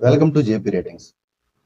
Welcome to JP ratings.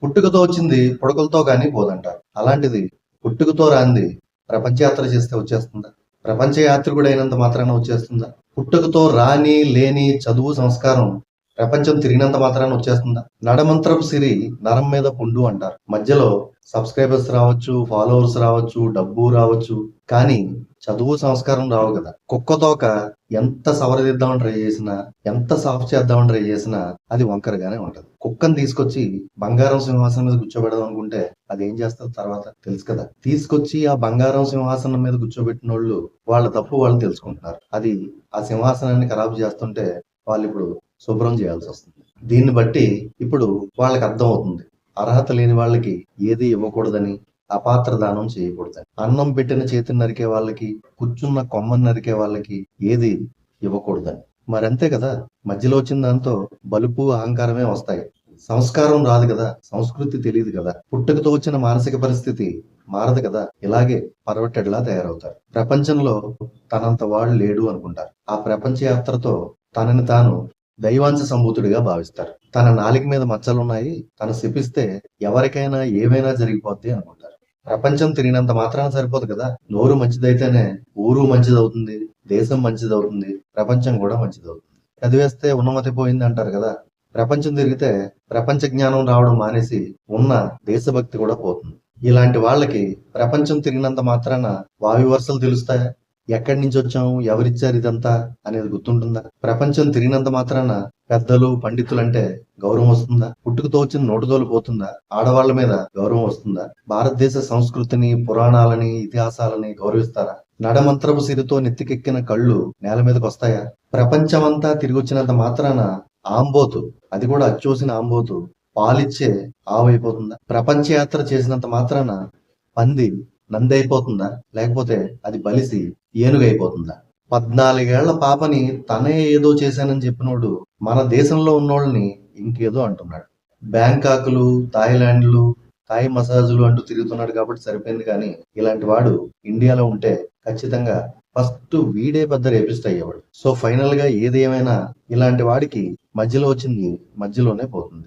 పుట్టుకతో వచ్చింది పుడకలతో కానీ పోదంటారు. అలాంటిది పుట్టుకతో రాంది ప్రపంచయాత్ర చేస్తే వచ్చేస్తుందా? ప్రపంచ యాత్రికుడైనంత అయినంత మాత్రాన వచ్చేస్తుందా? పుట్టుకతో రాని లేని చదువు సంస్కారం ప్రపంచం తిరిగినంత మాత్రాన వచ్చేస్తుందా? నడమంత్రపు సిరి నరం మీద పుండు అంటారు. మధ్యలో సబ్స్క్రైబర్స్ రావచ్చు ఫాలోవర్స్ రావచ్చు డబ్బు రావచ్చు కానీ చదువు సంస్కారం రావు కదా. కుక్క తోక ఎంత సవరదిద్దామని ట్రై చేసినా ఎంత సాఫ్ట్ చేద్దామని ట్రై చేసినా అది వంకరగానే ఉంటది. కుక్కను తీసుకొచ్చి బంగారం సింహాసనం మీద కూర్చోబెడదాం అనుకుంటే అది ఏం చేస్తారు తర్వాత తెలుసు కదా. తీసుకొచ్చి ఆ బంగారం సింహాసనం మీద కూర్చోబెట్టిన వాళ్ళు వాళ్ళ తప్పు వాళ్ళు తెలుసుకుంటున్నారు. అది ఆ సింహాసనాన్ని ఖరాబు చేస్తుంటే వాళ్ళు ఇప్పుడు శుభ్రం చేయాల్సి వస్తుంది. దీన్ని బట్టి ఇప్పుడు వాళ్ళకి అర్థం అవుతుంది అర్హత లేని వాళ్ళకి ఏది ఇవ్వకూడదని అపాత్ర దానం చేయకూడదని. అన్నం పెట్టిన చేతిని నరికే వాళ్ళకి కూర్చున్న కొమ్మని నరికే వాళ్ళకి ఏది ఇవ్వకూడదని. మరంతే కదా? మధ్యలో వచ్చిన దాంతో బలుపు అహంకారమే వస్తాయి. సంస్కారం రాదు కదా? సంస్కృతి తెలియదు కదా? పుట్టుకతో వచ్చిన మానసిక పరిస్థితి మారదు కదా? ఇలాగే పరవట్టెడ్లా తయారవుతారు. ప్రపంచంలో తనంత వాడు లేడు అనుకుంటారు. ఆ ప్రపంచ యాత్రతో తనని తాను దైవాంశ సంభూతుడిగా భావిస్తారు. తన నాలిక మీద మచ్చలున్నాయి. తను శపిస్తే ఎవరికైనా ఏమైనా జరిగిపోద్ది అనుకుంటారు. ప్రపంచం తిరిగినంత మాత్రాన సరిపోదు కదా. నోరు మంచిదైతేనే ఊరు మంచిదవుతుంది. దేశం మంచిదవుతుంది. ప్రపంచం కూడా మంచిదవుతుంది. చదివేస్తే ఉన్నమతి పోయింది అంటారు కదా. ప్రపంచం తిరిగితే ప్రపంచ జ్ఞానం రావడం మానేసి ఉన్న దేశభక్తి కూడా పోతుంది. ఇలాంటి వాళ్ళకి ప్రపంచం తిరిగినంత మాత్రాన వావి వరుసలు తెలుస్తాయా? ఎక్కడి నుంచి వచ్చాము ఎవరిచ్చారు ఇదంతా అనేది గుర్తుంటుందా? ప్రపంచం తిరిగినంత మాత్రాన పెద్దలు పండితులంటే గౌరవం వస్తుందా? పుట్టుకతో వచ్చిన నోటుదోలు పోతుందా? ఆడవాళ్ళ మీద గౌరవం వస్తుందా? భారతదేశ సంస్కృతిని పురాణాలని ఇతిహాసాలని గౌరవిస్తారా? నడమంత్రపు సిరితో నెత్తికెక్కిన కళ్ళు నేల మీదకి వస్తాయా? ప్రపంచమంతా తిరిగి వచ్చినంత మాత్రాన ఆంబోతు అది కూడా అచ్చోసిన ఆంబోతు పాలిచ్చే ఆవైపోతుందా? ప్రపంచ యాత్ర చేసినంత మాత్రాన పంది నంది అయిపోతుందా లేకపోతే అది బలిసి ఏనుగైపోతుందా? పద్నాలుగేళ్ళ పాపని తనే ఏదో చేశానని చెప్పినోడు మన దేశంలో ఉన్నోళ్ళని ఇంకేదో అంటున్నాడు. బ్యాంకాకులు థాయిలాండ్లు థాయ్ మసాజులు అంటూ తిరుగుతున్నాడు కాబట్టి సరిపోయింది కానీ ఇలాంటి వాడు ఇండియాలో ఉంటే ఖచ్చితంగా ఫస్ట్ వీడే పెద్ద రేపిస్ట్ అయ్యేవాడు. సో ఫైనల్గా ఏది ఏమైనా ఇలాంటి వాడికి మధ్యలో వచ్చింది మధ్యలోనే పోతుంది.